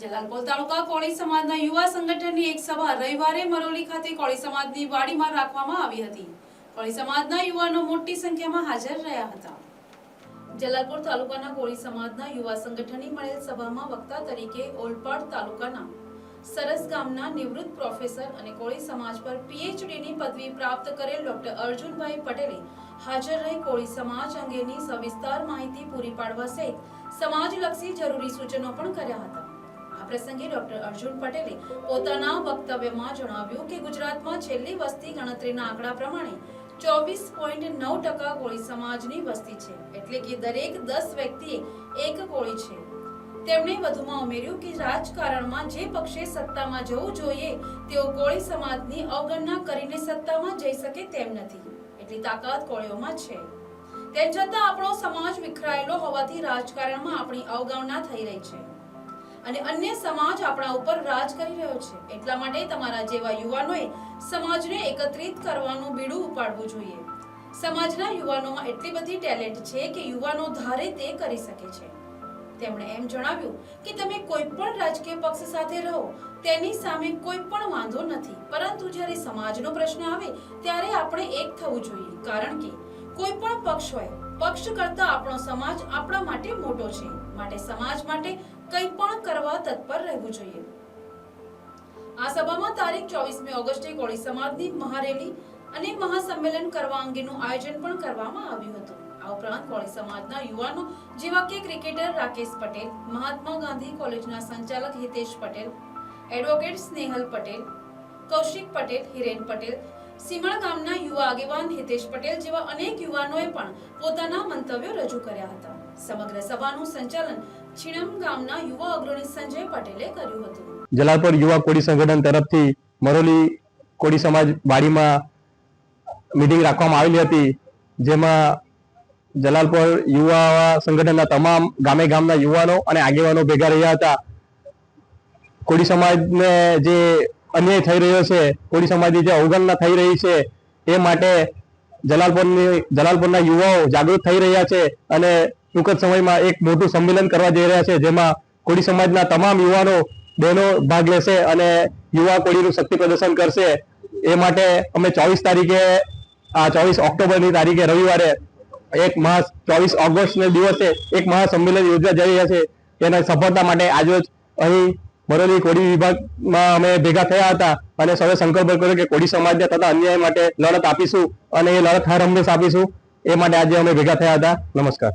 જલાલપોર તાલુકા કોળી સમાજના યુવા સંગઠનની એક સભા રવિવારે મરોલી ખાતે કોળી સમાજની વાડીમાં રાખવામાં આવી હતી. કોળી સમાજના યુવાનો મોટી સંખ્યામાં હાજર રહ્યા હતા. જલાલપોર તાલુકાના કોળી સમાજના યુવા સંગઠનની મળેલ સભામાં વક્તા તરીકે ઓલપાડ તાલુકાના સરસ ગામના નિવૃત્ત પ્રોફેસર અને કોળી સમાજ પર પીએચડીની પદવી પ્રાપ્ત કરેલ ડોક્ટર અર્જુનભાઈ પટેલે હાજર રહી કોળી સમાજ અંગેની સવિસ્તાર માહિતી પૂરી પાડવા સહિત સમાજલક્ષી જરૂરી સૂચનો પણ કર્યા હતા. પ્રસંગે ડોક્ટર અર્જુન પટેલે પોતાના વક્તવ્યમાં જણાવ્યું કે ગુજરાતમાં છેલ્લી વસ્તી ગણતરીના આંકડા પ્રમાણે ચોવીસ પોઈન્ટ નવ ટકા કોળી સમાજની વસ્તી છે. એટલે કે દરેક દસ વ્યક્તિએ એક કોળી છે. તેમણે વધુમાં ઉમેર્યું કે રાજકારણમાં જે પક્ષે સત્તામાં જવું જોઈએ, તેઓ કોળી સમાજની અવગણના કરીને સત્તામાં જઈ શકે તેમ નથી. એટલી તાકાત કોળીઓમાં છે. તેમ છતાં આપણો સમાજ વિખરાયેલો હોવાથી રાજકારણમાં આપણી અવગણના થઈ રહી છે. અને અન્ય સમાજ આપણા ઉપર રાજ કરી રહ્યો છે. એટલા માટે તમારા જેવા યુવાનોએ સમાજને એકત્રિત કરવાનું બીડું ઉપાડવું જોઈએ. સમાજના યુવાનોમાં એટલી બધી ટેલેન્ટ છે કે યુવાનો ધારે તે કરી શકે છે. તેમણે એમ જણાવ્યું કે તમે કોઈ પણ રાજકીય પક્ષ સાથે રહો, તેની સામે કોઈ પણ વાંધો નથી. પરંતુ જ્યારે સમાજનો પ્રશ્ન આવે, ત્યારે આપણે એક થવું જોઈએ. કારણ કે કોઈ પણ પક્ષ હોય, પક્ષ કરતા આપણો સમાજ આપણા માટે મોટો છે. માટે સમાજ માટે કંઈ પણ કરવા તત્પર રહેવું જોઈએ. આ સભામાં તારીખ ચોવીસમી ઓગસ્ટે કોળી સમાજની મહારેલી અને મહાસંમેલન કરવા અંગેનું આયોજન પણ કરવામાં આવ્યું હતું. આ ઉપરાંત કોળી સમાજના યુવાનો જેવા કે ક્રિકેટર રાકેશ પટેલ, મહાત્મા ગાંધી કોલેજના સંચાલક હિતેશ પટેલ, એડવોકેટ સ્નેહલ પટેલ, કૌશિક પટેલ, હિરેન પટેલ સીમળ ગામના યુવા આગેવાન હિતેશ પટેલ જેવા અનેક યુવાનોએ પણ પોતાના મંતવ્યો રજૂ કર્યા હતા. સમગ્ર સભાનું સંચાલન છીણમ ગામના યુવા અગ્રણી સંજય પટેલે કર્યું હતું. જલાલપોર યુવા કોળી સંગઠન તરફથી મરોલી કોડી સમાજ વાડીમાં મિટિંગ રાખવામાં આવેલી હતી, જેમાં જલાલપોર યુવા સંગઠનના તમામ ગામે ગામના યુવાનો અને આગેવાનો ભેગા રહ્યા હતા. કોળી સમાજને જે અન્યાય થઈ રહ્યો છે, કોળી સમાજની જે અવગણના થઈ રહી છે, એ માટે જલાલપુરની જલાલપુરના યુવાઓ જાગૃત થઈ રહ્યા છે અને ટૂંક જ સમયમાં એક મોટું સંમેલન કરવા જઈ રહ્યા છે, જેમાં કોળી સમાજના તમામ યુવાનો, બહેનો ભાગ લેશે અને યુવા કોળીનું શક્તિ પ્રદર્શન કરશે. એ માટે અમે ચોવીસ તારીખે, આ ચોવીસ ઓક્ટોબરની તારીખે રવિવારે એક મહા, ચોવીસ ઓગસ્ટને દિવસે એક મહાસંમેલન યોજવા જઈ રહ્યા છે. તેના સફળતા માટે આજરોજ અહીં બરોલી કોળી વિભાગમાં અમે ભેગા થયા હતા અને સૌએ સંકલ્પ કર્યો કે કોળી સમાજને તથા અન્યાય માટે લડત આપીશું અને એ લડત હર હંમેશ આપીશું. એ માટે આજે અમે ભેગા થયા હતા. નમસ્કાર.